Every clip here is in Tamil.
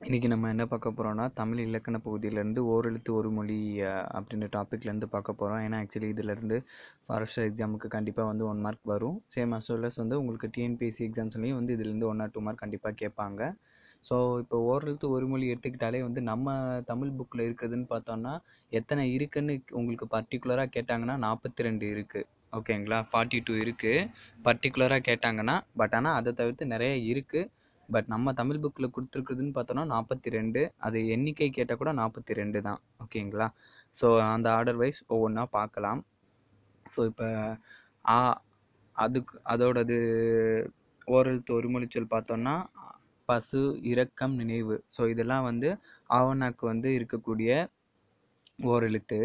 இன்றைக்கி நம்ம என்ன பார்க்க போகிறோன்னா தமிழ் இலக்கண பகுதியிலேருந்து ஓரெழுத்து ஒரு மொழி அப்படின்ற டாப்பிக்லேருந்து பார்க்க போகிறோம் ஏன்னா ஆக்சுவலி இதிலேருந்து ஃபாரஸ்டர் எக்ஸாமுக்கு கண்டிப்பாக வந்து ஒன் மார்க் வரும். சேம் அஸ் வெல் வந்து உங்களுக்கு டிஎன்பிஎஸ்சி எக்ஸாம்ஸ்லேயும் வந்து இதுலேருந்து ஒன் ஆர் டூ மார்க் கண்டிப்பாக கேட்பாங்க. ஸோ இப்போ ஓரெழுத்து ஒரு மொழி எடுத்துக்கிட்டாலே வந்து நம்ம தமிழ் புக்கில் இருக்கிறதுன்னு பார்த்தோன்னா எத்தனை இருக்குன்னு உங்களுக்கு பர்டிகுலராக கேட்டாங்கன்னா நாற்பத்தி ரெண்டு இருக்குது ஓகேங்களா ஃபார்ட்டி டூ இருக்குது பர்டிகுலராக கேட்டாங்கன்னா பட் ஆனால் அதை தவிர்த்து நிறைய இருக்குது பட் நம்ம தமிழ் புக்கில் கொடுத்துருக்குறதுன்னு பார்த்தோன்னா நாற்பத்தி ரெண்டு அது எண்ணிக்கை கேட்டால் கூட நாற்பத்தி ரெண்டு தான் ஓகேங்களா ஸோ அந்த ஆர்டர் வைஸ் ஒவ்வொன்றா பார்க்கலாம். ஸோ இப்போ ஆ அதுக்கு அதோடது ஓரெழுத்து ஒரு மொழிச்சொல் பார்த்தோன்னா பசு இரக்கம் நினைவு. ஸோ இதெல்லாம் வந்து ஆவணாக்கு வந்து இருக்கக்கூடிய ஓரெழுத்து.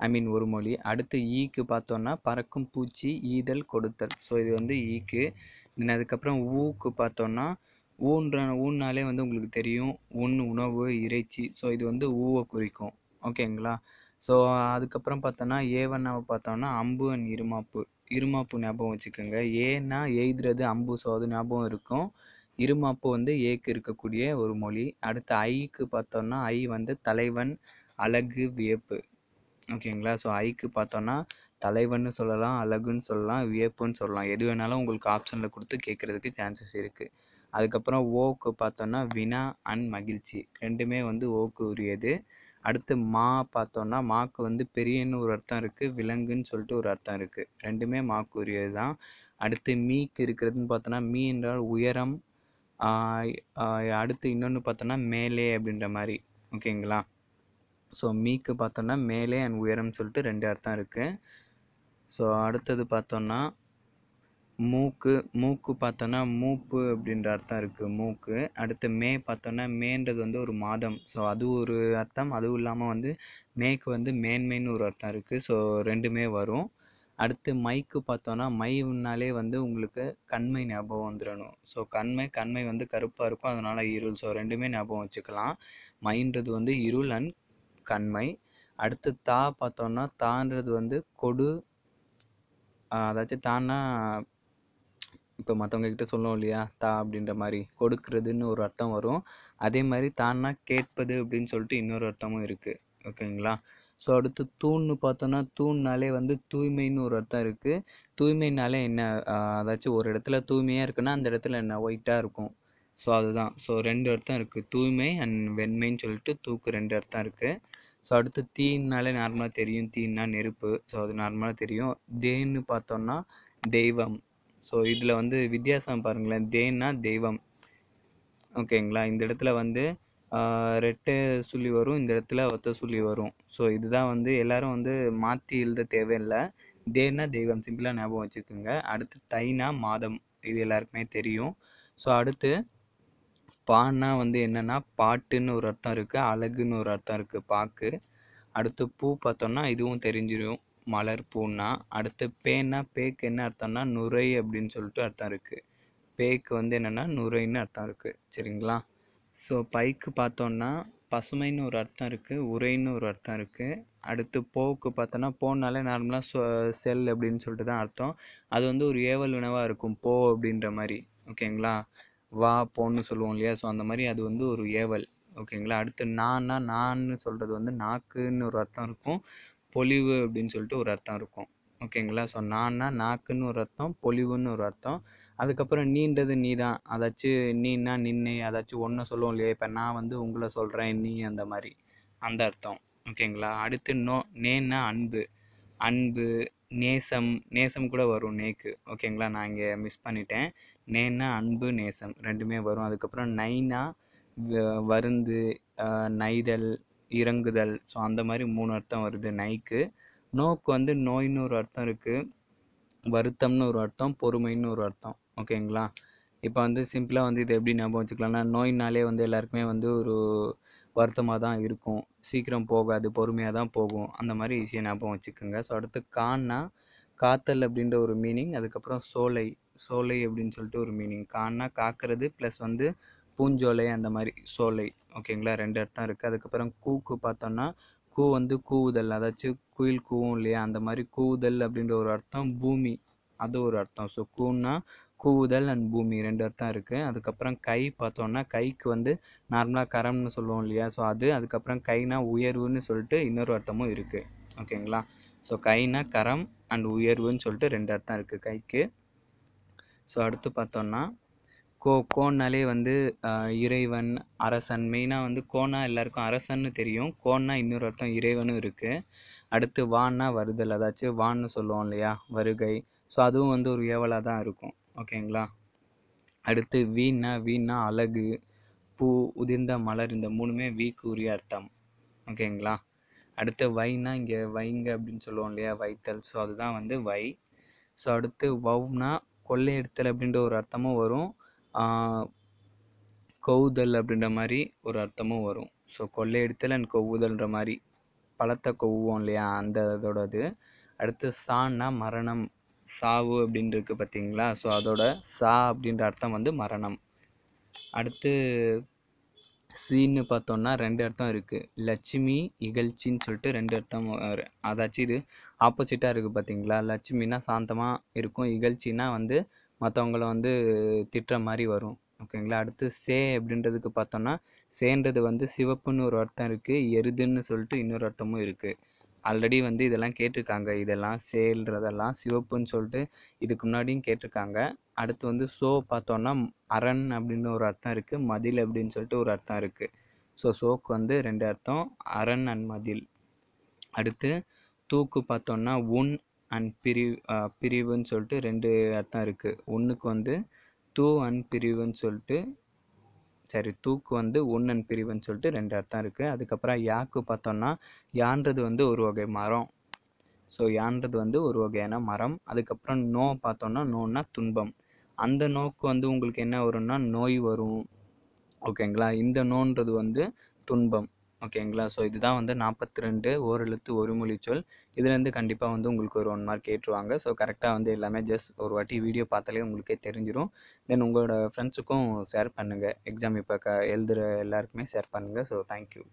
ஐ மீன் ஒரு மொழி அடுத்து ஈக்கு பார்த்தோன்னா பறக்கும் பூச்சி ஈதல் கொடுத்தல். ஸோ இது வந்து ஈக்கு. தென் அதுக்கப்புறம் ஊக்கு பார்த்தோன்னா ஊன்ற ஊன்னாலே வந்து உங்களுக்கு தெரியும். உண் உணவு இறைச்சி. ஸோ இது வந்து ஊவை குறிக்கும். ஓகேங்களா ஸோ அதுக்கப்புறம் பார்த்தோன்னா ஏவண்ணாவை பார்த்தோன்னா அம்பு அண்ட் இருமாப்பு. இருமாப்பு ஞாபகம் வச்சுக்கோங்க. ஏன்னா எய்துறது அம்பு. ஸோ அது ஞாபகம் இருக்கும். இருமாப்பு வந்து ஏக்கு இருக்கக்கூடிய ஒரு மொழி. அடுத்து ஐக்கு பார்த்தோன்னா ஐ வந்து தலைவன் அழகு வியப்பு. ஓகேங்களா ஸோ ஐக்கு பார்த்தோன்னா தலைவன்னு சொல்லலாம் அழகுன்னு சொல்லலாம் வியப்புன்னு சொல்லலாம். எது வேணாலும் உங்களுக்கு ஆப்ஷனில் கொடுத்து கேட்குறதுக்கு சான்சஸ் இருக்குது அதுக்கப்புறம் ஓக்கு பார்த்தோன்னா வினா அண்ட் மகிழ்ச்சி. ரெண்டுமே வந்து ஓக்கு உரியது. அடுத்து மா பார்த்தோன்னா மாக்கு வந்து பெரியன்னு ஒரு அர்த்தம் இருக்குது விலங்குன்னு சொல்லிட்டு ஒரு அர்த்தம் இருக்குது ரெண்டுமே மாக்கு உரியது தான் அடுத்து மீக்கு இருக்கிறதுன்னு பார்த்தோன்னா மீ என்றால் உயரம் அடுத்து இன்னொன்று பார்த்தோன்னா மேலே அப்படின்ற மாதிரி. ஓகேங்களா? ஸோ மீக்கு பார்த்தோன்னா மேலே அண்ட் உயரம்னு சொல்லிட்டு ரெண்டு அர்த்தம் இருக்குது ஸோ அடுத்தது பார்த்தோன்னா மூக்கு மூக்கு பார்த்தோன்னா மூப்பு அப்படின்ற அர்த்தம் இருக்குது மூக்கு. அடுத்து மே பார்த்தோன்னா மேன்றது வந்து ஒரு மாதம். ஸோ அது ஒரு அர்த்தம். அதுவும் இல்லாமல் வந்து மேக்கு வந்து மேன்மைன்னு ஒரு அர்த்தம் இருக்குது ஸோ ரெண்டுமே வரும். அடுத்து மைக்கு பார்த்தோன்னா மைனாலே வந்து உங்களுக்கு கண்மை ஞாபகம் வந்துடணும் ஸோ கண்மை கண்மை வந்து கருப்பாக இருக்கும். அதனால் இருள். ஸோ ரெண்டுமே ஞாபகம் வச்சுக்கலாம். மைன்றது வந்து இருள் அண்ட் கண்மை. அடுத்து தா பார்த்தோன்னா தான்றது வந்து கொடு. அதாச்சும் தான்னா இப்போ மற்றவங்க கிட்ட சொல்லுவோம் இல்லையா? தா அப்படின்ற மாதிரி கொடுக்கறதுன்னு ஒரு அர்த்தம் வரும். அதே மாதிரி தான்னா கேட்பது அப்படின்னு சொல்லிட்டு இன்னொரு அர்த்தமும் இருக்குது ஓகேங்களா? ஸோ அடுத்து தூண்னு பார்த்தோன்னா தூண்னாலே வந்து தூய்மைன்னு ஒரு அர்த்தம் இருக்குது தூய்மைனாலே என்ன? அதாச்சும் ஒரு இடத்துல தூய்மையாக இருக்குன்னா அந்த இடத்துல என்ன? ஒயிட்டாக இருக்கும். ஸோ அதுதான். ஸோ ரெண்டு அர்த்தம் இருக்குது தூய்மை அண்ட் வெண்மைன்னு சொல்லிட்டு தூக்கு ரெண்டு அர்த்தம் இருக்குது ஸோ அடுத்து தீன்னாலே நார்மலாக தெரியும். தீன்னா நெருப்பு. ஸோ அது நார்மலாக தெரியும். தேன்னு பார்த்தோன்னா தெய்வம். ஸோ இதில் வந்து வித்தியாசம் பாருங்களேன். தேன்னா தெய்வம். ஓகேங்களா? இந்த இடத்துல வந்து ரெட்டு ரெட்டை வரும் இந்த இடத்துல ஒத்த சொல்லி வரும். ஸோ இதுதான் வந்து எல்லாரும் வந்து மாற்றி எழுத தேவையில்லை. தேன்னா தெய்வம். சிம்பிளாக ஞாபகம் வச்சுக்கோங்க. அடுத்து தைனா மாதம். இது எல்லாருக்குமே தெரியும். ஸோ அடுத்து பான்னா வந்து என்னன்னா பாட்டுன்னு ஒரு அர்த்தம் இருக்குது அழகுன்னு ஒரு அர்த்தம் இருக்குது பாக்கு. அடுத்து பூ பார்த்தோம்னா இதுவும் தெரிஞ்சிடும் மலர் பூன்னா அடுத்து பேன்னா பேக்கு என்ன அர்த்தம்னா நுரை அப்படின்னு சொல்லிட்டு அர்த்தம் இருக்குது பேக்கு வந்து என்னென்னா நுரைன்னு அர்த்தம் இருக்குது சரிங்களா? ஸோ பைக்கு பார்த்தோன்னா பசுமைன்னு ஒரு அர்த்தம் இருக்குது உரைன்னு ஒரு அர்த்தம் இருக்குது அடுத்து போக்கு பார்த்தோன்னா போனாலே நார்மலாக சொ செல் அப்படின்னு சொல்லிட்டு தான் அர்த்தம். அது வந்து ஒரு ஏவல் உணவாக இருக்கும் போ அப்படின்ற மாதிரி. ஓகேங்களா? வா போன்னு சொல்லுவோம் இல்லையா? ஸோ அந்த மாதிரி அது வந்து ஒரு ஏவல். ஓகேங்களா? அடுத்து நான்னா நான்னு சொல்கிறது வந்து நாக்குன்னு ஒரு அர்த்தம் இருக்கும். பொலிவு அப்படின்னு சொல்லிட்டு ஒரு அர்த்தம் இருக்கும். ஓகேங்களா? ஸோ நான்னா நாக்குன்னு ஒரு அர்த்தம் பொலிவுன்னு ஒரு அர்த்தம். அதுக்கப்புறம் நீன்றது நீ தான் அதாச்சும் நீன்னா நின்று அதாச்சும் ஒன்று சொல்லுவோம் இல்லையா? இப்போ நான் வந்து உங்களை சொல்கிறேன் நீ அந்த மாதிரி. அந்த அர்த்தம். ஓகேங்களா? அடுத்து நோ நேன்னா அன்பு. அன்பு நேசம். நேசம் கூட வரும் நேக்கு. ஓகேங்களா? நான் இங்கே மிஸ் பண்ணிட்டேன். நேன்னா அன்பு நேசம். ரெண்டுமே வரும். அதுக்கப்புறம் நைனா வ- வருந்து நைதல் இறங்குதல். ஸோ அந்த மாதிரி மூணு அர்த்தம் வருது நைக்கு. நோக்கு வந்து நோயின்னு ஒரு அர்த்தம் இருக்குது வருத்தம்னு ஒரு அர்த்தம் பொறுமைன்னு ஒரு அர்த்தம். ஓகேங்களா இப்போ வந்து சிம்பிளாக வந்து இது எப்படி ஞாபகம் வச்சுக்கலாம்னா நோயினாலே வந்து எல்லாருக்குமே வந்து ஒரு வருத்தமாக தான் இருக்கும். சீக்கிரம் போகாது பொறுமையாக தான் போகும். அந்த மாதிரி ஈஸியாக ஞாபகம் வச்சுக்கோங்க. ஸோ அடுத்து கான்னா காத்தல் அப்படின்ற ஒரு மீனிங் அதுக்கப்புறம் சோலை. சோலை அப்படின்னு சொல்லிட்டு ஒரு மீனிங் கான்னா காக்கிறது ப்ளஸ் வந்து பூஞ்சோலை அந்த மாதிரி சோலை ஓகேங்களா ரெண்டு அர்த்தம் இருக்குது அதுக்கப்புறம் கூக்கு பார்த்தோன்னா கூ வந்து கூவுதல். அதாச்சும் குயில் கூவும் இல்லையா? அந்த மாதிரி கூவுதல் அப்படின்ற ஒரு அர்த்தம் பூமி. அது ஒரு அர்த்தம். ஸோ கூன்னா கூவுதல் அண்ட் பூமி ரெண்டு அர்த்தம் இருக்குது அதுக்கப்புறம் கை பார்த்தோன்னா கைக்கு வந்து நார்மலாக கரம்னு சொல்லுவோம் இல்லையா? ஸோ அது அதுக்கப்புறம் கைனா உயர்வுன்னு சொல்லிட்டு இன்னொரு அர்த்தமும் இருக்குது ஓகேங்களா ஸோ கைனா கரம் அண்ட் உயர்வுன்னு சொல்லிட்டு ரெண்டு அர்த்தம் இருக்குது கைக்கு. ஸோ அடுத்து பார்த்தோன்னா கோ கோன்னாலே வந்து இறைவன் அரசன் மெயினாக வந்து கோனா எல்லாருக்கும் அரசன்னு தெரியும். கோன்னா இன்னொரு அர்த்தம் இறைவனும் இருக்குது அடுத்து வான்னா வருதல் அதாச்சும் வான்னு சொல்லுவோம் இல்லையா வருகை. ஸோ அதுவும் வந்து ஒரு ஏவலாக தான் இருக்கும். ஓகேங்களா அடுத்து வீணா வீணா அழகு பூ உதிர்ந்த மலர் இந்த மூணுமே வீக்கு உரிய அர்த்தம் ஓகேங்களா அடுத்து வைனா இங்கே வைங்க அப்படின்னு சொல்லுவோம் இல்லையா வைத்தல். ஸோ அதுதான் வந்து வை. ஸோ அடுத்து வவ்னா கொள்ளையெடுத்தல் அப்படின்ற ஒரு அர்த்தமும் வரும். கொவுதல் அப்படின்ற மாதிரி ஒரு அர்த்தமும் வரும். ஸோ கொள்ளையடித்தல் அண்ட் கொவ்வுதல்ன்ற மாதிரி பழத்தை கொவ்வோம் இல்லையா? அந்த இதோட இது அடுத்து சான்னா மரணம். சாவு அப்படின்னு இருக்குது பார்த்தீங்களா? ஸோ அதோட சா அப்படின்ற அர்த்தம் வந்து மரணம். அடுத்து சீன்னு பார்த்தோம்னா ரெண்டு அர்த்தம் இருக்குது லட்சுமி இகழ்ச்சின்னு சொல்லிட்டு ரெண்டு அர்த்தம் வரும் அதாச்சும் இது ஆப்போசிட்டாக இருக்குது பார்த்தீங்களா? லட்சுமினா சாந்தமாக இருக்கும். இகழ்ச்சின்னா வந்து மற்றவங்கள வந்து திட்டுற மாதிரி வரும். ஓகேங்களா அடுத்து சே அப்படின்றதுக்கு பார்த்தோம்னா சேன்றது வந்து சிவப்புன்னு ஒரு அர்த்தம் இருக்குது எருதுன்னு சொல்லிட்டு இன்னொரு அர்த்தமும் இருக்குது ஆல்ரெடி வந்து இதெல்லாம் கேட்டிருக்காங்க. இதெல்லாம் சேல்றதெல்லாம் சிவப்புன்னு சொல்லிட்டு இதுக்கு முன்னாடியும் கேட்டிருக்காங்க. அடுத்து வந்து சோ பார்த்தோன்னா அரண் அப்படின்னு ஒரு அர்த்தம் இருக்குது மதில் அப்படின்னு சொல்லிட்டு ஒரு அர்த்தம் இருக்குது ஸோ சோக்கு வந்து ரெண்டு அர்த்தம் அரண் அண்ட் மதில். அடுத்து தூக்கு பார்த்தோன்னா உன் அண்ட் பிரிவு பிரிவுன்னு சொல்லிட்டு ரெண்டு அர்த்தம் இருக்குது ஒன்றுக்கு வந்து தூ அண்ட் பிரிவுன்னு சொல்லிட்டு சரி தூக்கு வந்து ஒன் அண்ட் பிரிவுன்னு சொல்லிட்டு ரெண்டு அர்த்தம் இருக்குது அதுக்கப்புறம் யாக்கு பார்த்தோன்னா யான்றது வந்து ஒரு வகை மரம். ஸோ யான்றது வந்து ஒரு வகையான மரம். அதுக்கப்புறம் நோ பார்த்தோன்னா நோன்னா துன்பம். அந்த நோக்கு வந்து உங்களுக்கு என்ன வரும்னா நோய் வரும். ஓகேங்களா? இந்த நோன்றது வந்து துன்பம். ஓகேங்களா? ஸோ இதுதான் வந்து நாற்பத்தி ரெண்டு ஓரெழுத்து ஒரு மொழி சொல். இதுலேருந்து கண்டிப்பாக வந்து உங்களுக்கு ஒரு ஒன் மார்க் கேட்டுருவாங்க ஸோ கரெக்டாக வந்து எல்லாமே ஜஸ்ட் ஒரு வாட்டி வீடியோ பார்த்தாலே உங்களுக்கே தெரிஞ்சிடும் தென் உங்களோட ஃப்ரெண்ட்ஸுக்கும் ஷேர் பண்ணுங்கள் எக்ஸாம் இப்போ க எழுதுகிற எல்லாருக்குமே ஷேர் பண்ணுங்கள் ஸோ தேங்க்யூ